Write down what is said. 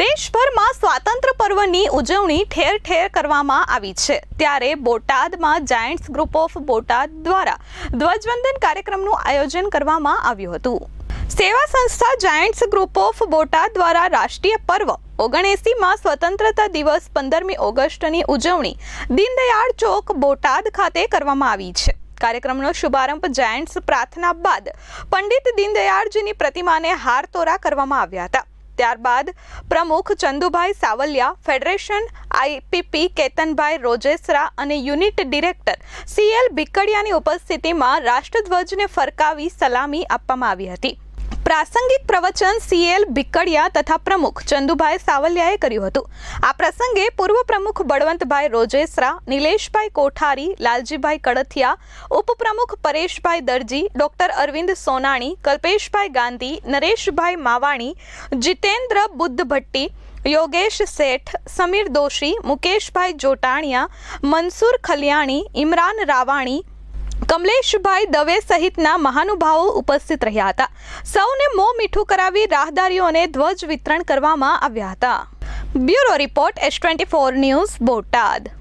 દેશભરમાં સ્વાતંત્ર્ય પર્વની ઉજવણી ઠેર ઠેર કરવામાં આવી છે. ત્યારે બોટાદમાં જાયન્ટ્સ ગ્રુપ ઓફ બોટાદ દ્વારા ધ્વજવંદન કાર્યક્રમનું આયોજન કરવામાં આવ્યું હતું. સેવા સંસ્થા જાયન્ટ્સ ગ્રુપ ઓફ બોટાદ દ્વારા રાષ્ટ્રીય પર્વ ઓગણએસીમાં સ્વતંત્રતા દિવસ પંદરમી ઓગસ્ટની ઉજવણી દીનદયાળ ચોક બોટાદ ખાતે કરવામાં આવી છે. કાર્યક્રમનો શુભારંભ જાયન્ટ્સ પ્રાર્થના બાદ પંડિત દીનદયાળજીની પ્રતિમાને હાર તોરા કરવામાં આવ્યા હતા. ત્યારબાદ પ્રમુખ ચંદુભાઈ સાવલિયા, ફેડરેશન આઈપીપી કેતનભાઈ રોજેસરા અને યુનિટ ડિરેક્ટર સીએલ ભિકડિયાની ઉપસ્થિતિમાં રાષ્ટ્રધ્વજને ફરકાવી સલામી આપવામાં આવી હતી. પ્રાસંગિક પ્રવચન સીએલ ભિક્કડિયા તથા પ્રમુખ ચંદુભાઈ સાવલિયાએ કર્યું હતું. આ પ્રસંગે પૂર્વ પ્રમુખ બળવંતભાઈ રોજેસરા, નિલેશભાઈ કોઠારી, લાલજીભાઈ કડથિયા, ઉપપ્રમુખ પરેશભાઈ દરજી, ડોક્ટર અરવિંદ સોનાણી, કલ્પેશભાઈ ગાંધી, નરેશભાઈ માવાણી, જીતેન્દ્ર બુદ્ધ ભટ્ટી યોગેશ શેઠ, સમીર દોશી, મુકેશભાઈ જોટાણિયા, મનસુર ખલિયાણી, ઇમરાન રાવાણી કમલેશભાઈ દવે સહિતના મહાનુભાવો ઉપસ્થિત રહ્યા હતા. સૌને મોં મીઠું કરાવી રાહદારીઓને ધ્વજ વિતરણ કરવામાં આવ્યા હતા. Bureau report S twenty four news Botad.